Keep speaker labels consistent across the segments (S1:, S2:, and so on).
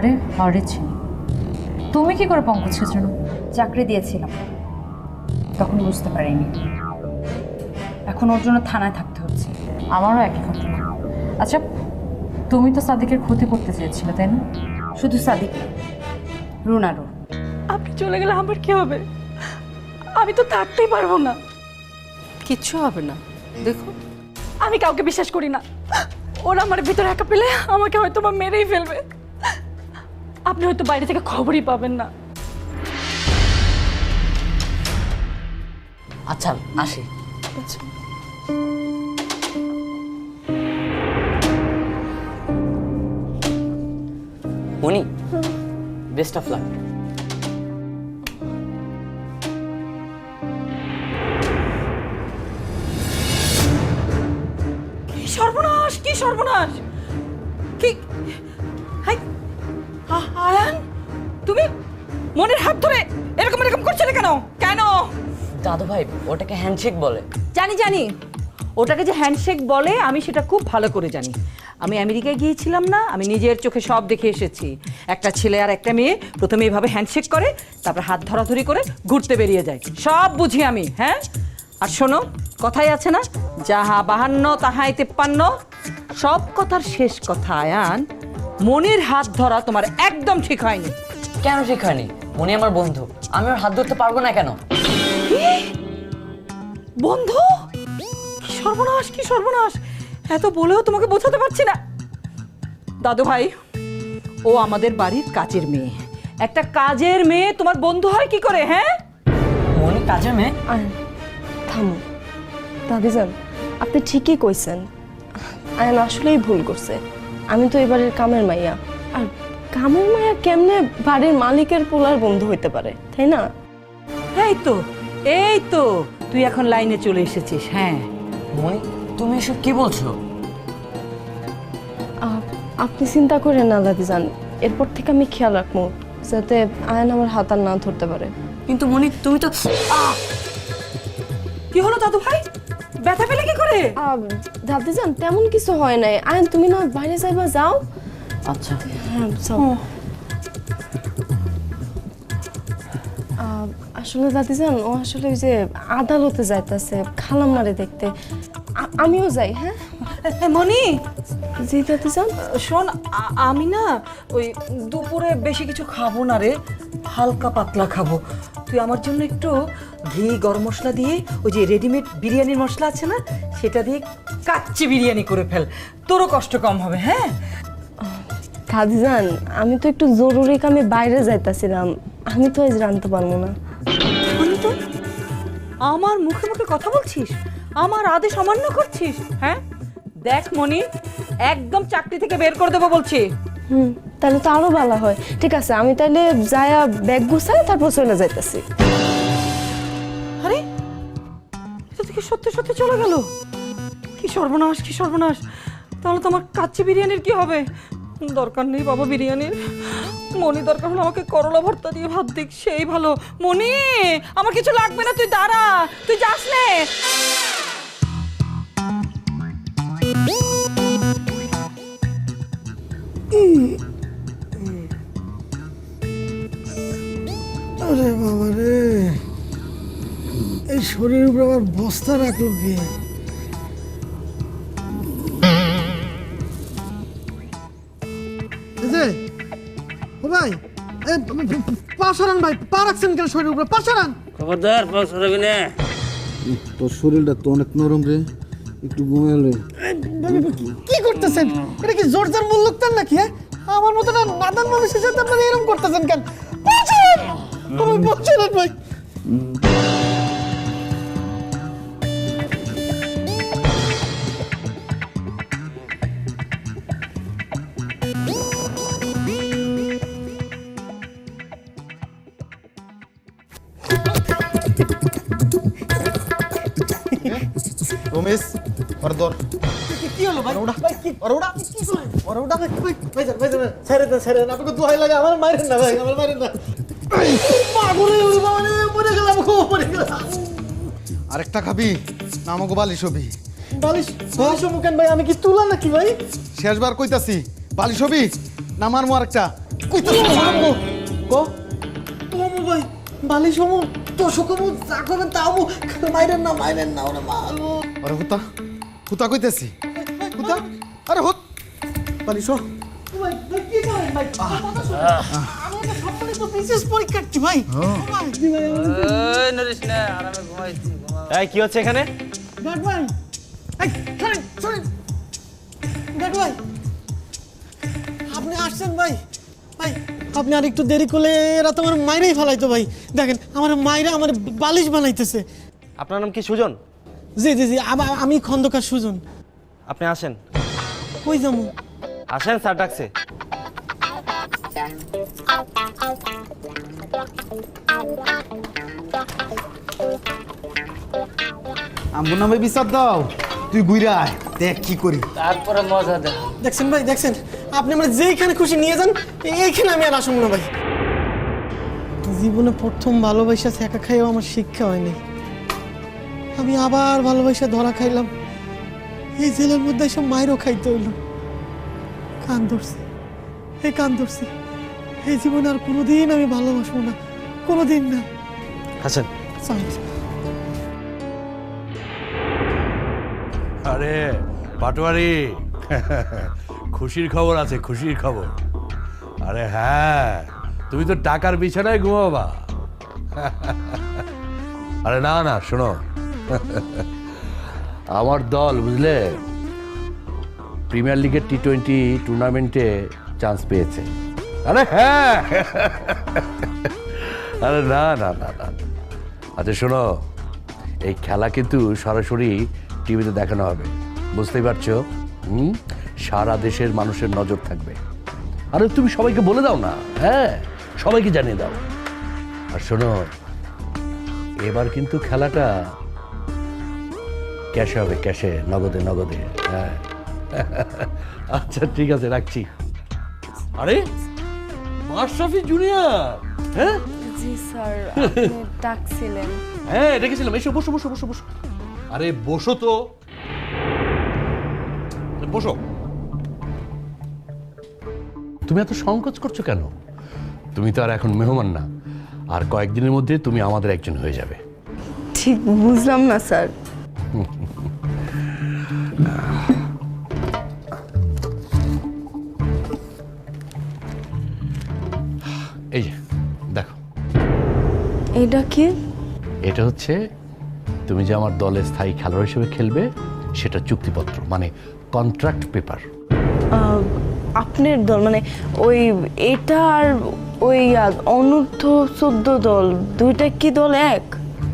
S1: হারে হারে ছিল তুমি কি করে পঙ্কজকে চেনো
S2: চাকরি দিয়েছিলাম তখন বুঝতে পারিনি। এখন ওর জন্য থানায় থাকতে হচ্ছে।
S1: আমারও একই ঘটনা আচ্ছা তুমি তো সাদিকের ক্ষতি করতে চেয়েছিলে তাই না?
S2: শুধু সাদিক না, রুনারও।
S3: আপনি চলে গেলে আমার কি হবে? আমি তো থাকতেই পারব না।
S4: কিচ্ছু হবে না। দেখো।
S3: আমি কাউকে বিশ্বাস করি না। ওরা আমার ভিতরে একা পেলে আমাকে হয়তো বা মেরেই ফেলবে। আপনি হয়তো বাইরে থেকে খবরই পাবেন না।
S4: আচ্ছা আসি। মনি বেস্ট অফ লাক
S3: কি সর্বনাশ কি সর্বনাশ? কি হাই আয়ান তুমি মনের হাত ধরে এরকম এরকম করছিলে কেন? কেন?
S4: দাদু ভাই ওটাকে হ্যান্ডশেক বলে।
S5: জানি জানি। ওটাকে যে হ্যান্ডশেক বলে আমি সেটা খুব ভালো করে জানি। আমি আমেরিকায় গিয়েছিলাম না আমি নিজের চোখে সব দেখে এসেছি। একটা ছেলে আর একটা মেয়ে প্রথমে এভাবে হ্যান্ডশেক করে তারপর হাত ধরাধরি করে ঘুরতে বেরিয়ে যায়। সব বুঝি আমি হ্যাঁ? আর শোনো কথাই আছে না যাহা বাহান্ন তাহাই তেপ্পান্ন। সব কথার শেষ কথা আয়ান। মনির হাত ধরা তোমার একদম ঠিক হয়নি।
S4: কেন ঠিক হয়নি? মনি আমার বন্ধু। আমি ওর হাত ধরতে পারব না কেন?
S5: বন্ধু? কি সর্বনাশ কি সর্বনাশ? এত বলেও তোমাকে বোঝাতে পারছি না। দাদু ভাই ও আমাদের বাড়ির কাজের মেয়ে। একটা কাজের মেয়ে তোমার বন্ধু হয় কি করে হ্যাঁ?
S4: মনি কাজের মেয়ে?
S6: থামো। দাদিজান আপনি ঠিকই কইছেন। আয়ন আসলেই ভুল করছে। আমি তো এবারের কামের মাইয়া। আর কামের মাইয়া কেমনে বাড়ির মালিকের পোলার বন্ধু হইতে পারে তাই না?
S5: এই তো এই তো তুই এখন লাইনে চলে এসেছিস হ্যাঁ।
S4: মনি তুমি এসব কি বলছো?
S6: আপনি চিন্তা করেন না দাদিজান। এরপর থেকে আমি খেয়াল রাখব যাতে আয়ন আমার হাত আর না ধরতে পারে।
S4: কিন্তু মনি তুমি তো
S5: কি হলো দাদু ভাই ব্যথা পেলে কি করে?
S6: দাদিজান তেমন কিছু হয় নাই। আয়ন তুমি না বাইরে যাইবা যাও।
S4: আচ্ছা।
S6: হ্যাঁ যাও। আসলে দাদিজান ও আসলে ওই যে আদালতে যাইতেছে খালাম্মারে দেখতে। আমিও যাই হ্যাঁ?
S5: মনি
S6: জি দাদিজান
S5: শোন আমি না ওই দুপুরে বেশি কিছু খাব না রে হালকা পাতলা খাব। তুই আমার জন্য একটু ঘি গরম মশলা দিয়ে ওই যে রেডিমেড বিরিয়ানির মশলা আছে না সেটা দিয়ে কাচ্চি বিরিয়ানি করে ফেল। তোরও কষ্ট কম হবে হ্যাঁ?
S6: দাদিজান আমি তো একটু জরুরি কামে বাইরে যাইতাছিলাম। আমি তো আজ রাঁধতে পারব না।
S5: তো? আমার মুখে মুখে কথা বলছিস? আমার আদেশ অমান্য করছিস? হ্যাঁ? দেখ মনি একদম চাকরি থেকে বের করে দেবো বলছি।
S6: হুম, তাহলে তো আরও ভালো হয়। ঠিক আছে, আমি তাহলে যায়া ব্যাগ গুছাই তারপর চলে যাইতাছি।
S5: আরে, এটা থেকে সত্যি সত্যি চলে গেল? কি সর্বনাশ কি সর্বনাশ। তাহলে তোমার কাচ্চি বিরিয়ানির কি হবে? দরকার নেই বাবা বিরিয়ানির। মনি দরকার হলো আমাকে করলা ভর্তা দিয়ে ভাত দিক, সেই ভালো। মনি, আমার কিছু লাগবে না, তুই দাঁড়া, তুই যাস নে।
S7: এই শরীরের উপর আবার বস্তা রাখল কে? ভাই এ, পা সরান ভাই পা রাখছেন কেন শরীরের উপরে? পা সরান
S8: খবরদার পাঁচ হারাবি না
S9: তোর শরীরটা তো অনেক নরম রে। একটু ঘুমাইলে
S7: কি করতেছেন? এটা কি জোর জোর মূল লোকটার নাকি হ্যাঁ? আমার মতো না নাদান মানুষের সাথে আপনারা এরকম করতেছেন কেন? পা সরান! ও ভাই,
S9: রমেশ দর
S7: কি হলো ভাই? ভাই কি ওরা ওরা ওরা ওরা ভাই ভাই ভাই ভাই ছেড়ে দেন ছেড়ে দেন আপনাকে দোহাই লাগে আমার মারেন না ভাই আমার মারেন না। পাগলে মানে মরে গেলাম মরে গেলাম।
S9: আরেকটা খাবি? না আমাকে বালিশ হবি।
S7: বালিশ বালিশ মুকেন ভাই? আমি কি তুলা নাকি ভাই?
S9: শেষবার কইতাছি বালিশ হবি না মারমু আরেকটা?
S7: কইতে কো? তোমো ভাই বালিশ হমু তো শুকমু যা করবেন তা হমু মাইরেন না মাইরেন না ওরে মা আরে হুতা হুতা কইতেছি। হুতা আরে হুত ভাই ভাই কি ভাই? আমি তো সম্মানিত বিশেষ পরীক্ষার্থী ভাই।
S8: এই কি হচ্ছে এখানে?
S7: দেখ ভাই। এই সরেন সরেন দেখ ভাই। আপনি আসছেন ভাই। ভাই আপনি আর একটু দেরি করলে এরা তো আমার মাইরেই ফেলাইতো ভাই। দেখেন আমার মাইরা আমার বালিশ বানাইতেছে।
S8: আপনার নাম কি সুজন?
S7: জি জি জি আম- আমি খন্দকার সুজন।
S8: আপনি আসেন।
S7: কই যাব?
S8: আসেন স্যার ডাকছে।
S7: আম্বু নামে বিচার দাও। তুই গুইরা আয় দেখ কি করি।
S4: তারপরে মজা দেখ।
S7: দেখছেন ভাই দেখছেন? আপনি আমার যেইখানে খুশি নিয়ে যান এইখানে আমি আর আসুন না ভাই। জীবনে প্রথম ভালোবাসা ছেঁকা খাইও আমার শিক্ষা হয়নি। আমি আবার ভালোবাসা ধরা খাইলাম। এই জেলের মধ্যে এসব মায়েরও খাইতে হইল। কান ধরছি। হে কান ধরছি। এই জীবনে আর কোনোদিন আমি ভালোবাসবো না। কোনোদিন না। চল।
S10: আরে পাটোয়ারি। খুশির খবর আছে খুশির খবর। আরে হ্যাঁ তুমি তো টাকার বিছানায় ঘুমাবা। আরে না না শোনো। আমার দল, বুঝলে? প্রিমিয়ার লিগের টি টোয়েন্টি টুর্নামেন্টে চান্স পেয়েছে। আরে হ্যাঁ! আরে না না না না আচ্ছা শোনো। এই খেলা কিন্তু সরাসরি টিভিতে দেখানো হবে। বুঝতেই পারছ? হুম? সারা দেশের মানুষের নজর থাকবে। আরে, তুমি সবাইকে বলে দাও না হ্যাঁ? সবাইকে জানিয়ে দাও। আর শোনো, এবার কিন্তু খেলাটা ক্যাশে হবে ক্যাশে নগদে নগদে হ্যাঁ। আচ্ছা ঠিক আছে রাখছি। আরে মাশরাফি জুনিয়র হ্যাঁ?
S6: জি স্যার আপনি ডাকছিলেন।
S10: হ্যাঁ রেখেছিলাম এসো বসো বসো বসো বসো। আরে বসো তো। বসো। তুমি এত সংকোচ করছ কেন? তুমি তো আর এখন মেহমান না। আর কয়েকদিনের মধ্যে তুমি আমাদের একজন হয়ে যাবে।
S6: ঠিক বুঝলাম না স্যার।
S10: এই যে দেখো।
S6: এটা কি?
S10: এটা হচ্ছে তুমি যে আমার দলে স্থায়ী খেলোয়াড় হিসেবে খেলবে সেটা চুক্তিপত্র মানে কন্ট্রাক্ট পেপার
S6: আপনার দল মানে ওই এটা আর ওই অনূর্ধ্ব চোদ্দ দল দুইটা কি দল এক?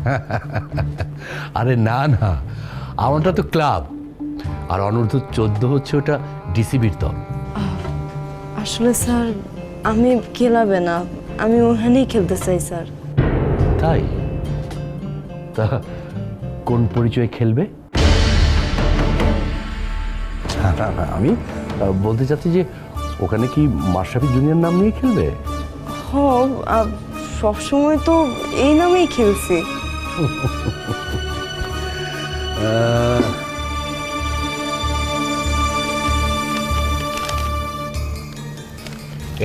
S10: আরে না না। আমারটা তো ক্লাব। আর অনূর্ধ্ব চোদ্দ হচ্ছে ওটা ডিসিবির দল।
S6: আসলে স্যার আমি খেলাবে না। আমি ওখানেই খেলতে চাই স্যার।
S10: তাই? তা কোন পরিচয়ে খেলবে? না, না, না, আমি বলতে চাচ্ছি যে ওখানে কি মাশরাফি জুনিয়র নাম নিয়ে খেলবে?
S6: হ সবসময় তো এই নামেই খেলছি।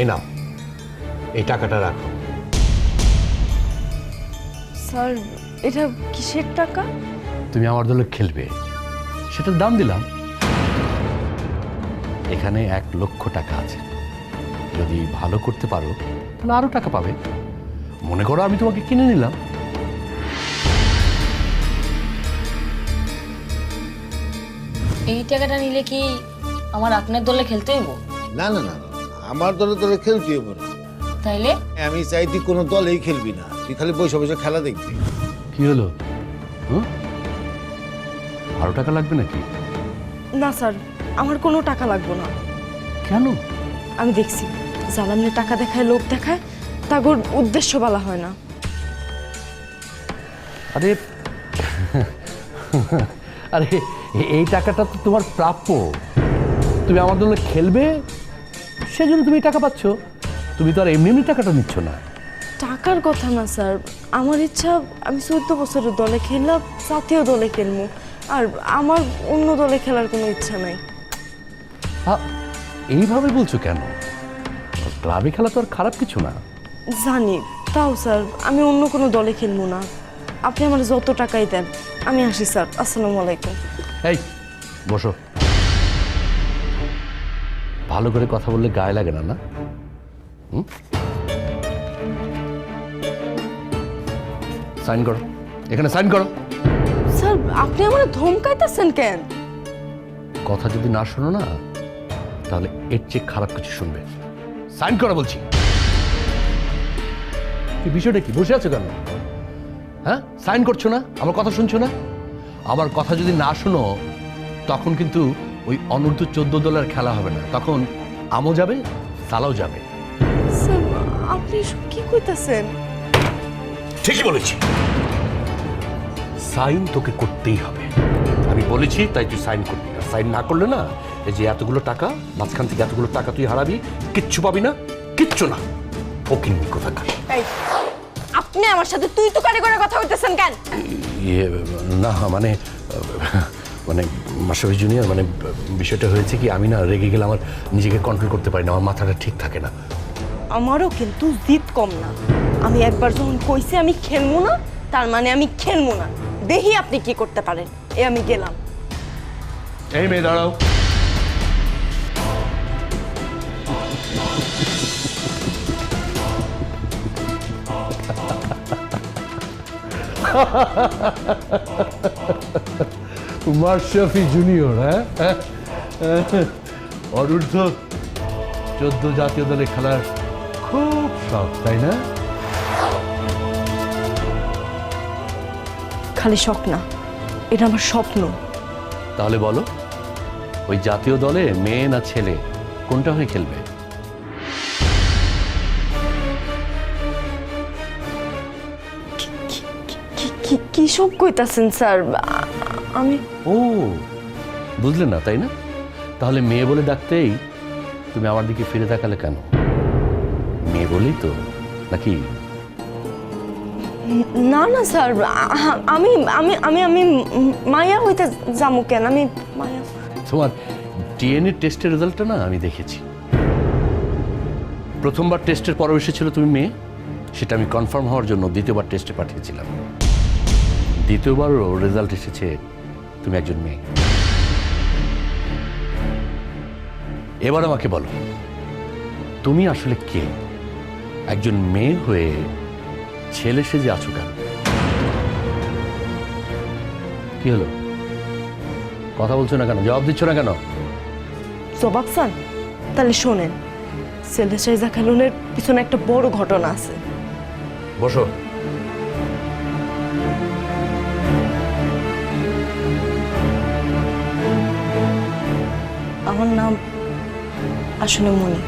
S10: এই নাও এই টাকাটা রাখো।
S6: স্যার এটা কিসের টাকা?
S10: তুমি আমার দলে খেলবে। সেটার দাম দিলাম। এখানে এক লক্ষ টাকা আছে। যদি ভালো করতে পারো তাহলে আরও টাকা পাবে। মনে করো আমি তোমাকে কিনে নিলাম।
S11: এই টাকাটা নিলে কি আমার আপনার দলে খেলতে হইব?
S9: না না না আমার দলে দলে খেলতে হবে না।
S11: তাইলে?
S9: আমি চাই তুই কোনো দলেই খেলবি না তুই খালি বসে বসে খেলা দেখবি।
S10: কি হলো? হুম? আরও টাকা লাগবে নাকি?
S6: না স্যার আমার কোনো টাকা লাগবে না।
S10: কেন?
S6: আমি দেখছি জ্বালানি টাকা দেখায় লোক দেখায় তাগর উদ্দেশ্য বলা হয় না।
S10: আরে আরে এই টাকাটা তো তোমার প্রাপ্য। তুমি আমার দলে খেলবে সেজন্য তুমি টাকা পাচ্ছ। তুমি তো আর এমনি এমনি টাকাটা নিচ্ছ না।
S6: টাকার কথা না স্যার। আমার ইচ্ছা আমি চোদ্দ বছরের দলে খেললাম জাতীয় দলে খেলব আর আমার অন্য দলে খেলার কোনো ইচ্ছা নাই।
S10: এইভাবে বলছো কেন? ক্লাবে খেলা তো আর খারাপ কিছু না।
S6: জানি তাও স্যার আমি অন্য কোনো দলে খেলব না। আপনি আমার যত টাকাই দেন আমি আসি স্যার। আসসালামু আলাইকুম।
S10: এই বসো। ভালো করে কথা বললে গায়ে লাগে না না? হুম? সাইন করো। এখানে সাইন করো।
S6: স্যার আপনি আমার ধমকাইতেছেন কেন?
S10: কথা যদি না শোনো না তাহলে এর চেয়ে খারাপ কিছু শুনবে। সাইন করো বলছি। বিষয়টা কি বসে আছো কেন? হ্যাঁ? সাইন করছ না? আমার কথা শুনছো না? আমার কথা যদি না শোনো তখন কিন্তু ওই অনূর্ধ্ব চোদ্দ দলের খেলা হবে না। তখন আমও যাবে সালাও যাবে।
S6: আপনি এসব কি কইতাছেন?
S10: ঠিকই বলেছি। সাইন তোকে করতেই হবে। আমি বলেছি তাই তুই সাইন করবি না। সাইন না করলে না এই যে এতগুলো টাকা মাঝখান থেকে এতগুলো টাকা তুই হারাবি কিচ্ছু পাবি না কিচ্ছু না। ফকিন কথা
S6: এই আপনি আমার সাথে তুই তো কারে করে কথা হইতেছেন কেন?
S10: ইয়ে না মানে মানে মাসাবি জুনিয়র মানে বিষয়টা হয়েছে কি আমি না রেগে গেলে আমার নিজেকে কন্ট্রোল করতে পারি না আমার মাথাটা ঠিক থাকে না।
S6: আমারও কিন্তু জিদ কম না। আমি একবার যখন কইছি আমি খেলব না তার মানে আমি খেলব না। দেখি আপনি কি করতে পারেন। এ আমি গেলাম।
S10: এই মেয়ে দাঁড়াও। মার্শাফি জুনিয়র হ্যাঁ? অরুদ্ধ চোদ্দ জাতীয় দলে খেলার খুব শখ তাই না?
S6: খালি শখ না এটা আমার স্বপ্ন।
S10: তাহলে বলো ওই জাতীয় দলে মেয়ে না ছেলে কোনটা হয়ে খেলবে?
S6: কি- কি- সব কইতাছেন স্যার? আমি
S10: ও বুঝলে না তাই না? তাহলে মেয়ে বলে ডাকতেই তুমি আমার দিকে ফিরে তাকালে কেন? মেয়ে বলেই তো নাকি?
S6: না না স্যার আমি আমি আমি আমি মায়া হইতে যাব কেন? আমি মায়া
S10: তোমার ডিএনএ টেস্টের রেজাল্টটা না আমি দেখেছি। প্রথমবার টেস্টের পরে এসেছিল তুমি মেয়ে সেটা আমি কনফার্ম হওয়ার জন্য দ্বিতীয়বার টেস্টে পাঠিয়েছিলাম। দ্বিতীয়বারও রেজাল্ট এসেছে তুমি একজন মেয়ে। এবার আমাকে বলো তুমি আসলে কে? একজন মেয়ে হয়ে ছেলে সেজে আছো কেন? কি হলো? কথা বলছো না কেন? জবাব দিচ্ছ না কেন?
S6: জবাব স্যার তাহলে শোনেন ছেলে সাইজা খেলুনের পিছনে একটা বড় ঘটনা আছে।
S10: বসো।
S6: আমার নাম আসলে মনি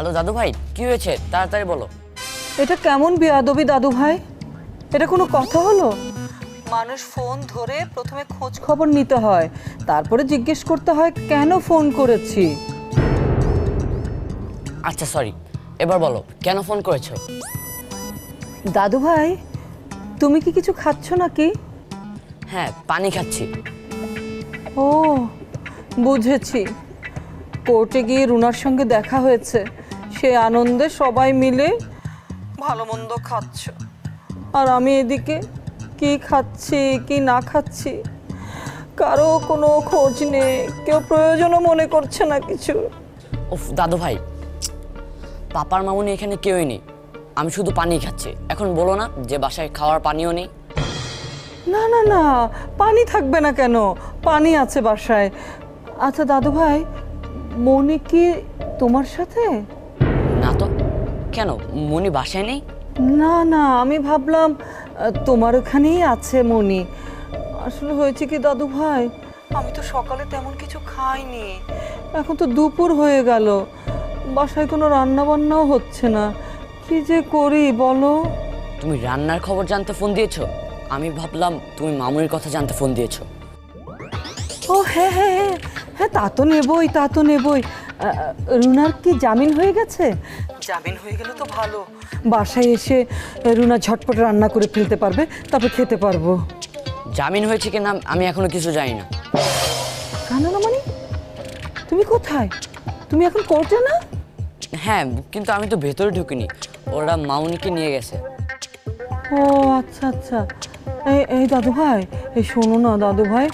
S4: হ্যালো দাদু ভাই? কি হয়েছে? তাড়াতাড়ি বলো।
S5: এটা কেমন বেয়াদবি দাদু ভাই? এটা কোনো কথা হলো? মানুষ ফোন ধরে প্রথমে খোঁজ খবর নিতে হয় তারপরে জিজ্ঞেস করতে হয় কেন ফোন করেছি?
S4: আচ্ছা সরি এবার বলো কেন ফোন করেছ?
S5: দাদু ভাই তুমি কি কিছু খাচ্ছ নাকি?
S4: হ্যাঁ পানি খাচ্ছি।
S5: ও বুঝেছি। কোর্টে গিয়ে রুনার সঙ্গে দেখা হয়েছে। সে আনন্দে সবাই মিলে ভালো মন্দ খাচ্ছ। আর আমি এদিকে কি খাচ্ছি কি না খাচ্ছি কারও কোনো খোঁজ নেই কেউ প্রয়োজনও মনে করছে না কিছু।
S4: উফ দাদু ভাই পাপার মামুনি এখানে কেউই নেই। আমি শুধু পানি খাচ্ছি। এখন বলো না যে বাসায় খাওয়ার পানিও নেই।
S5: না না না পানি থাকবে না কেন? পানি আছে বাসায়। আচ্ছা দাদু ভাই মনে কি তোমার সাথে?
S4: কেন? মনি বাসায় নেই?
S5: না না আমি ভাবলাম তোমার ওখানেই আছে মনি আসলে হয়েছে কি দাদু ভাই? আমি তো সকালে তেমন কিছু খাইনি। এখন তো দুপুর হয়ে গেল। বাসায় কোনো রান্না বান্নাও হচ্ছে না। কি যে করি বলো?
S4: তুমি রান্নার খবর জানতে ফোন দিয়েছ? আমি ভাবলাম তুমি মামুনির কথা জানতে ফোন দিয়েছ।
S5: ও হ্যাঁ হ্যাঁ হ্যাঁ হ্যাঁ তা তো নেবই তা তো নেবই। রুনার কি জামিন হয়ে গেছে? জামিন হয়ে গেলে তো ভালো। বাসায় এসে রুনা ঝটপট রান্না করে ফেলতে পারবে তারপর খেতে পারব।
S4: জামিন হয়েছে কিনা আমি এখনও কিছু জানি না।
S5: জানো না মানে তুমি কোথায়? তুমি এখন কোর্টে না?
S4: হ্যাঁ কিন্তু আমি তো ভেতরে ঢুকিনি ওরা মামুনিকে নিয়ে গেছে।
S5: ও আচ্ছা আচ্ছা। এই এই দাদু ভাই এই শোনো না দাদু ভাই।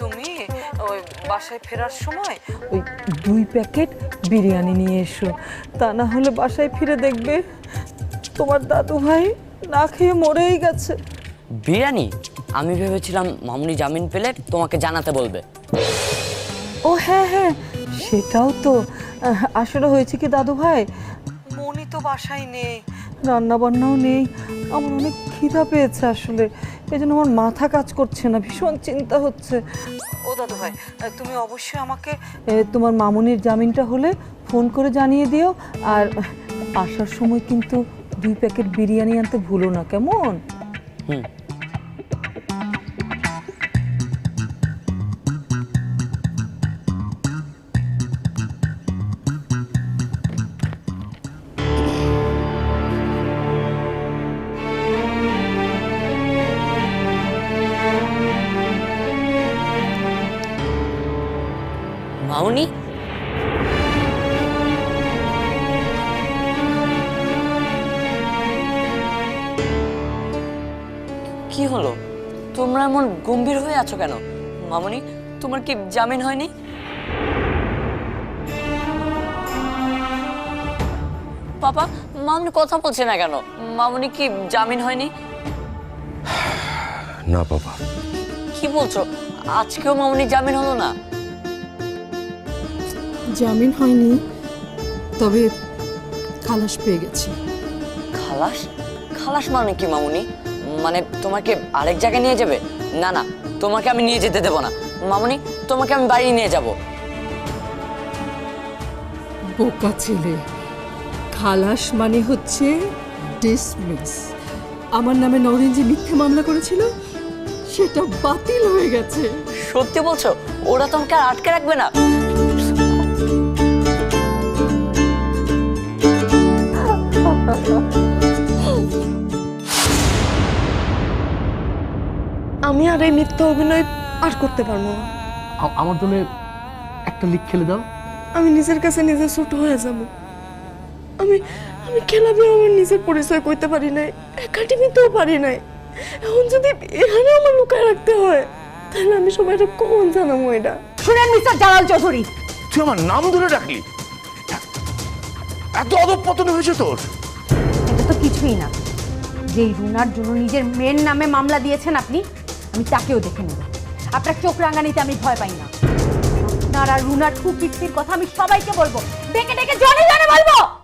S5: তুমি ওই বাসায় ফেরার সময় ওই দুই প্যাকেট বিরিয়ানি নিয়ে এসো। তা না হলে বাসায় ফিরে দেখবে তোমার দাদু ভাই না খেয়ে মরেই গেছে।
S4: বিরিয়ানি? আমি ভেবেছিলাম মামুনি জামিন পেলে তোমাকে জানাতে বলবে।
S5: ও হ্যাঁ হ্যাঁ সেটাও তো। আসলে হয়েছে কি দাদু ভাই? মনি তো বাসায় নেই রান্না বান্নাও নেই। আমার অনেক খিদা পেয়েছে আসলে। এই জন্য আমার মাথা কাজ করছে না ভীষণ চিন্তা হচ্ছে। দাদু তুমি অবশ্যই আমাকে তোমার মামুনির জামিনটা হলে ফোন করে জানিয়ে দিও। আর আসার সময় কিন্তু দুই প্যাকেট বিরিয়ানি আনতে ভুলো না, কেমন?
S4: হুম। কি হলো? তোমরা এমন গম্ভীর হয়ে আছো কেন? মামুনি তোমার কি জামিন হয়নি? পাপা মামুনি কথা বলছে না কেন? মামুনি কি জামিন হয়নি?
S10: না বাবা
S4: কি বলছো? আজকেও মামনি জামিন হলো না?
S1: জামিন হয়নি তবে খালাস পেয়ে গেছি।
S4: খালাস? খালাস মানে কি মামুনি? মানে তোমাকে আরেক জায়গায় নিয়ে যাবে? না না তোমাকে আমি নিয়ে যেতে দেবো না। মামনি তোমাকে আমি বাড়ি নিয়ে যাব।
S1: বোকা ছেলে খালাস মানে হচ্ছে ডিসমিস আমার নামে নরেন যে মিথ্যে মামলা করেছিল সেটা বাতিল হয়ে গেছে।
S4: সত্যি বলছো? ওরা তোমাকে আর আটকে রাখবে না।
S6: আমি আর এই মিথ্যা অভিনয় আর করতে পারব না।
S8: আমার জন্য একটা লিখ খেলে দাও।
S6: আমি নিজের কাছে নিজে ছোট হয়ে যাব। আমি আমি খেলাবে আমার নিজের পরিচয় করতে পারি নাই একাডেমিতেও পারি নাই। এখন যদি এখানে আমার লুকায় রাখতে হয় তাহলে আমি সবাইটা কখন জানাব এটা?
S5: শুনেন মিস্টার জালাল চৌধুরী।
S10: তুই আমার নাম ধরে ডাকলি? এত অধপতন হয়েছে তোর।
S2: এটা তো কিছুই না। যেই রুনার জন্য নিজের মেয়ের নামে মামলা দিয়েছেন আপনি আমি তাকেও দেখে নেব। আপনার চোখ রাঙানিতে আমি ভয় পাই না। আপনার রুনার কুকীর্তির কথা আমি সবাইকে বলব। ডেকে ডেকে জনে জনে